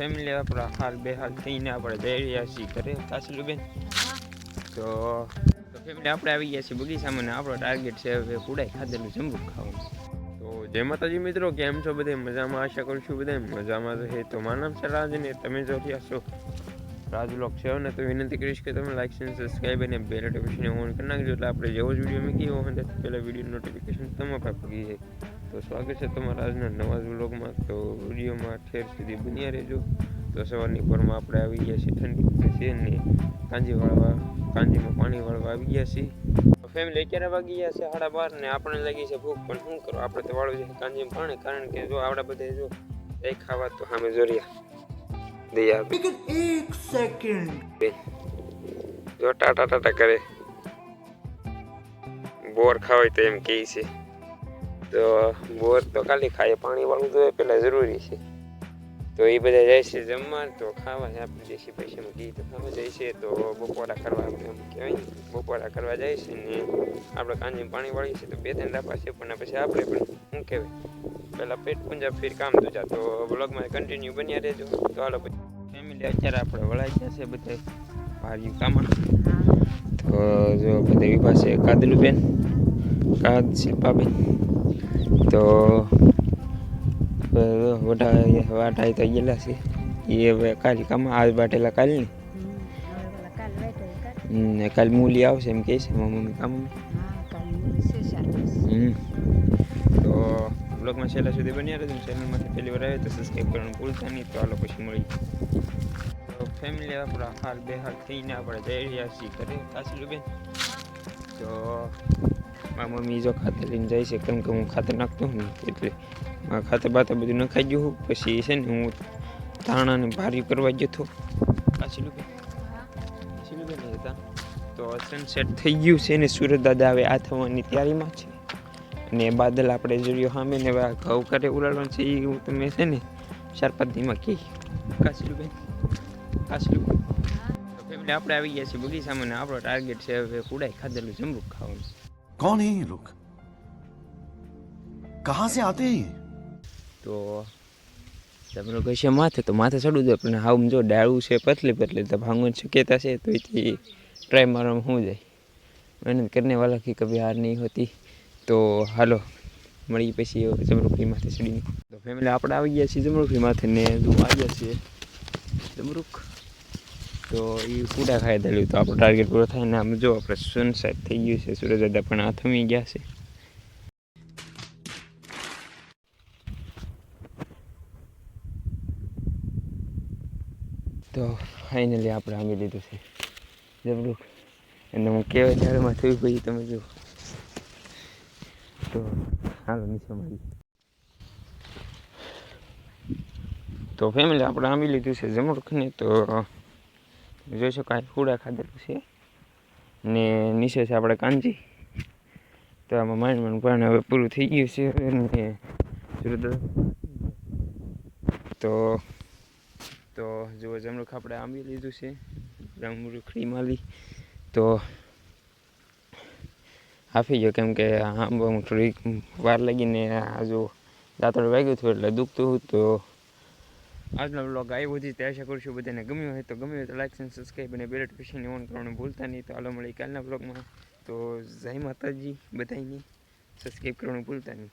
Family આપણા હાલ બે હાલ થઈને આપણે જઈ રહ્યા છીએ ઘરે. કાસલું બેન તો ફેમિલી આપણે આવી ગયા છીએ બગીચામાં આપણો ટાર્ગેટ છે હવે કુડાઈ ખાધેલું જમવું ખાવાનું. તો જય માતાજી મિત્રો, કેમ છો બધે? મજામાં? આશા કરું છું બધે મજામાં તો હે તો મારું નામ છે રાજને તમે જો રહ્યા છો રાજ બ્લોગ છે ને તો વિનંતી કરીશ કે તમે લાઈક અને સબસ્ક્રાઈબ અને બેલ નોટિફિકેશન ઓન કરી નાખજો. એટલે આપણે જેવો જ વીડિયો મૂકીએ હોય પહેલાં વીડિયો નોટિફિકેશન તમારા પાસે જાય. તો સ્વાગત છે તમારા આજના નવા જ વ્લોગમાં. તો વિડીયોમાં ઠેર સુધી બન્યા રહેજો. તો સવારની પરમાં આપણે આવી ગયા છીએ ઠંડી છે ને કાંજી વાળવા કાંજીમાં પાણી વાળવા આવી ગયા છીએ. ફેમિલી અત્યારે વાગી ગયા છે સાડા બાર ને આપણને લાગી છે ભૂખ પણ શું કરો? આપણે તો વાળવું છે કાંજીમાં પાણી કારણ કે જો આપણા બધા જો એ ખાવા તો સામે જોરિયા દયા એક સેકન્ડ જો ટાટા ટાટા કરે. બોર ખાવાય તો એમ કહે છે. તો બોર તો ખાલી ખાય પાણી વાળું તો પેલા જરૂરી છે. તો એ બધા જાય છે જમવા, તો ખાવા આપણે દેશી પૈસામાં ઘી તો ખાવા જાય છે, તો બપોરા કરવા એમ કહેવાય બપોરા કરવા જાય છે ને આપણે કાંજી પાણી વાળી છે તો બે ત્રણ ડાપા છે, પણ પછી આપણે પણ, શું કહેવાય પહેલાં પેટ પૂંજા ફીર કામ દૂજા તો બ્લોગમાં કન્ટિન્યુ બન્યા રહેજો. તો હાલો પછી ફેમિલી અત્યારે આપણે વળાઈ ગયા છે બધા ભાર્યું કામણ તો જો બધા વિભા છે કાદલું બેન કાદ શિલ્પાબેન. તો વાટા તો ગયેલા છે. એ હવે કાલ કામ આજ બાટેલા કાલની ને. કાલ મૂલી આવશે એમ કહે છે મારી મમ્મી કામ. તો બ્લોગમાં છેલ્લા સુધી બન્યા રહેજો ચેનલમાંથી પહેલી વાર આવે તો સબસ્ક્રાઈબ કરવાનું ભૂલતા નહીં. તો આલો પછી મળી તો ફેમિલી આપણા હાલ બે હાલ થઈને આપણે જઈ રહ્યા છીએ ઘરે. કાસલું બેન તો મારા મમ્મી જો ખાતર લઈને જાય છે કેમ કે હું ખાતર નાખતો હું એટલે મારા ખાતર બાતર બધું નખાઈ ગયું હું. પછી છે ને હું ધાણાને ભારી કરવા ગયો હતો. કાચલું બેન કાચલું બેન એ હતા. તો સનસેટ થઈ ગયું છે ને સુરત દાદા હવે આ થવાની તૈયારીમાં છે. અને બાદલ આપણે જોડ્યો સામે ને હવે આ ઘઉં કરે ઉલાડવાનું છે, એ હું તમે છે ને ચાર પાંચ દીમાં કહી. કાચલું બેન કાચલું તો ફેમિલી આપણે આવી ગયા છીએ બગીચામાં આપણો ટાર્ગેટ છે હવે કુડાઈ ખાધેલું જમરૂક ખાવાનું. કોણ હે લોક? કહા સે આતે તો જમરૂક હશે માથે તો માથે ચડવું જોઈએ પણ હાવ જો ડાળું છે પતલી પતલી તો ભાંગવાની શક્યતા છે તો એથી ટ્રાય મારવામાં હું જાય? મહેનત કરને વાલા કે કભી હાર નહીં હોતી. તો હાલો મળી પછી જમરૂખી માથે ચડીને. તો ફેમિલી આપણે આવી ગયા છીએ જમરૂખી માથે ને જો આવ્યા છીએ જમરૂખ તો એ પૂડા ખાઈ દેલું તો આપણો ટાર્ગેટ પૂરો થાય ને આમ જો આપણે સનસેટ થઈ ગયું છે. સૂરજ દાદા પણ આ થમી ગયા છે. તો ફાઇનલી આપણે આંબી લીધું છે. જબરું. એને હું કેવા ઝાડમાં થયું પછી તમે જુઓ. તો હાલો, નીચે મળી તો ફેમિલી આપણે આંબી લીધું છે જમરૂખને તો જોઈ શકો અહીં કુડા ખાધેલું છે. ને નીચે છે આપણે કાંજી. તો આમાં માંડ માંડ પાણી હવે પૂરું થઈ ગયું છે. અને તો તો જુઓ જમરૂખ આપણે આંબી લીધું છે. જમરૂખડી માલી તો આપી ગયો કેમ કે આંબો થોડીક વાર લાગીને આ જો દાંતળ વાગ્યું હતું એટલે દુખતું હતું. તો આજનો બ્લોગ આવ્યો હતી તે આશા કરું છું બધાને ગમ્યું હોય તો ગમ્યું હોય તો લાઇક અને સબસ્ક્રાઈબ અને બેલ નોટિફિકેશન ઓન કરવાનું ભૂલતા નહીં. તો હાલો મળી કાલના બ્લોગમાં તો જય માતાજી બધાને સબસ્ક્રાઈબ કરવાનું ભૂલતા નહીં.